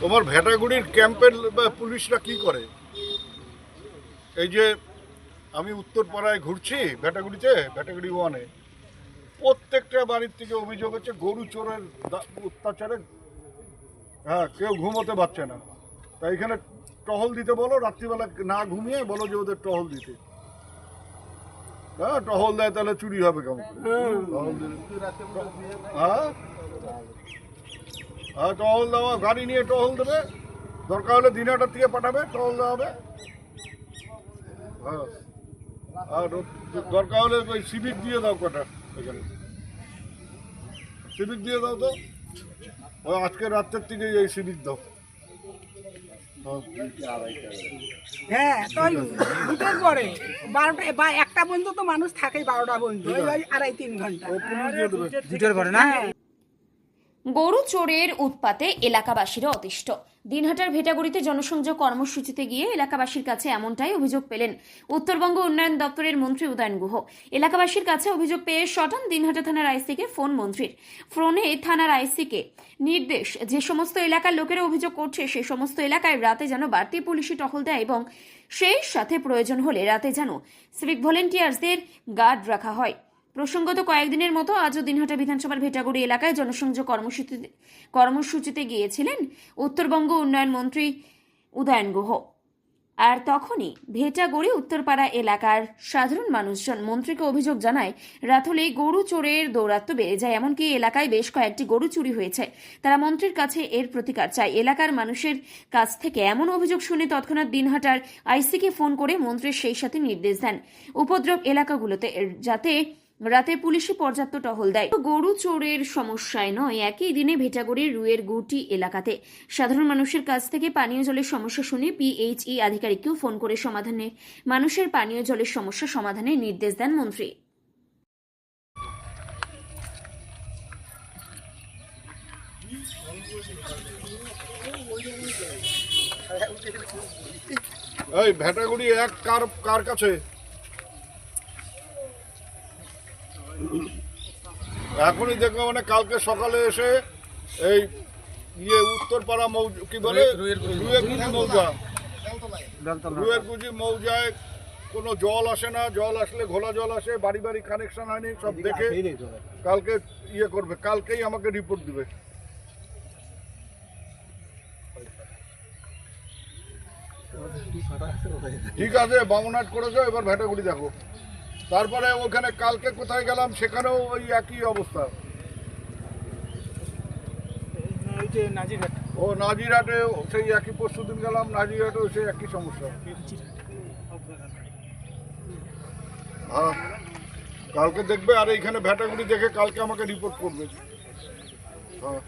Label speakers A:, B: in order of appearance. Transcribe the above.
A: তোমার ভেটাগুড়ির ক্যাম্পের পুলিশরা কি করে? এই যে আমি উত্তরপাড়ায় ঘুরছি ভেটাগুড়িতে ভেটাগুড়ি ওয়ানে প্রত্যেকটা বাড়ির থেকে অভিযোগ হচ্ছে গরু চোরের অত্যাচারে হ্যাঁ কেউ ঘুমোতে পারছে না। তাই এখানে টহল দিতে বলো রাত্রিবেলা না ঘুমিয়ে বলো যে ওদের টহল দিতে। হ্যাঁ টহল দেয় তাহলে চুরি হবে কেমন হ্যাঁ? হ্যাঁ টহল দেওয়া গাড়ি নিয়ে টহল দেবে। দরকার হলে দিনাটার থেকে পাঠাবে টহল দেওয়া হবে। হ্যাঁ। আর দরকার হলে ওই সিভিক দিয়ে দাও কটা এখানে। সিভিক দিয়ে দাও তো। ওই আজকে রাত্রের থেকে এই সিভিক দাও। হ্যাঁ।
B: হ্যাঁ তাই দুটোর পরে। বারোটা বা একটা পর্যন্ত তো মানুষ থাকেই বারোটা পর্যন্ত আড়াই তিন ঘণ্টা।
A: ও দিয়ে দেবে।
C: দুটোর পরে না?
D: গরু চোরের উৎপাতে এলাকাবাসীরা অতিষ্ঠ। দিনহাটার ভেটাগুড়িতে জনসংযোগ কর্মসূচিতে গিয়ে এলাকাবাসীর কাছে এমনটাই অভিযোগ পেলেন উত্তরবঙ্গ উন্নয়ন দপ্তরের মন্ত্রী উদয়ন গুহ। এলাকাবাসীর কাছে অভিযোগ পেয়ে শটান দিনহাটা থানার আইসিকে ফোন মন্ত্রীর। ফোনে থানার আইসিকে নির্দেশ, যে সমস্ত এলাকার লোকেরা অভিযোগ করছে সেই সমস্ত এলাকায় রাতে যেন বাড়তি পুলিশি টহল দেয় এবং সেই সাথে প্রয়োজন হলে রাতে যেন সিভিক ভলেন্টিয়ার্সদের গার্ড রাখা হয়। প্রসঙ্গত কয়েকদিনের মতো আজও দিনহাটা বিধানসভার ভেটাগুড়ি এলাকায় জনসংযোগ কর্মসূচিতে কর্মসূচিতে গিয়েছিলেন উত্তরবঙ্গ উন্নয়ন মন্ত্রী উদয়ন গুহ। আর তখনই ভেটাগুড়ি উত্তরপাড়া এলাকার সাধারণ মানুষজন মন্ত্রীকে অভিযোগ জানায় হলেই গরু চোরের দৌরাত্ম্য বেড়ে যায়। এমনকি এলাকায় বেশ কয়েকটি গরু চুরি হয়েছে। তারা মন্ত্রীর কাছে এর প্রতিকার চায়। এলাকার মানুষের কাছ থেকে এমন অভিযোগ শুনে তৎক্ষণাৎ দিনহাটার আইসিকে ফোন করে মন্ত্রীর সেই সাথে নির্দেশ দেন। উপদ্রব এলাকাগুলোতে, যাতে রাতে পুলিশি পর্যাপ্ত টহল দেয়। গরু চোরের সমস্যায় নয়, একই দিনে ভেটাগড়ির রুয়ের গুটি এলাকাতে। সাধারণ মানুষের কাছ থেকে পানীয় জলের সমস্যা শুনে পিএইচই আধিকারিককেও ফোন করে সমাধানে, মানুষের পানীয় জলের সমস্যা সমাধানের নির্দেশ দেন মন্ত্রী।
A: এই ভেটাগুড়ি এক কার কার কাছে? এখনই দেখব মানে কালকে সকালে এসে এই ইয়ে উত্তরপাড়া মৌ কি বলে?
C: রুয়ের কুচি।
A: রুয়ের কুচি মৌজা। রুয়ের কুচি মৌজায় কোনো জল আসে না জল আসলে ঘোলা জল আসে বাড়ি বাড়ি কানেকশন হয়নি সব দেখে কালকে ইয়ে করবে কালকেই আমাকে রিপোর্ট দিবে। ঠিক আছে বামনহাট করেছ এবার ভেটাগুড়ি দেখো। তারপরে ওখানে কালকে কোথায় গেলাম সেখানেও ওই একই অবস্থা। ও নাজিরহাটে সেই একই পরশু দিন গেলাম নাজিরহাটেও সেই একই সমস্যা। হ্যাঁ কালকে দেখবে আর এইখানে ভেটাগুড়ি দেখে কালকে আমাকে রিপোর্ট করবে। হ্যাঁ।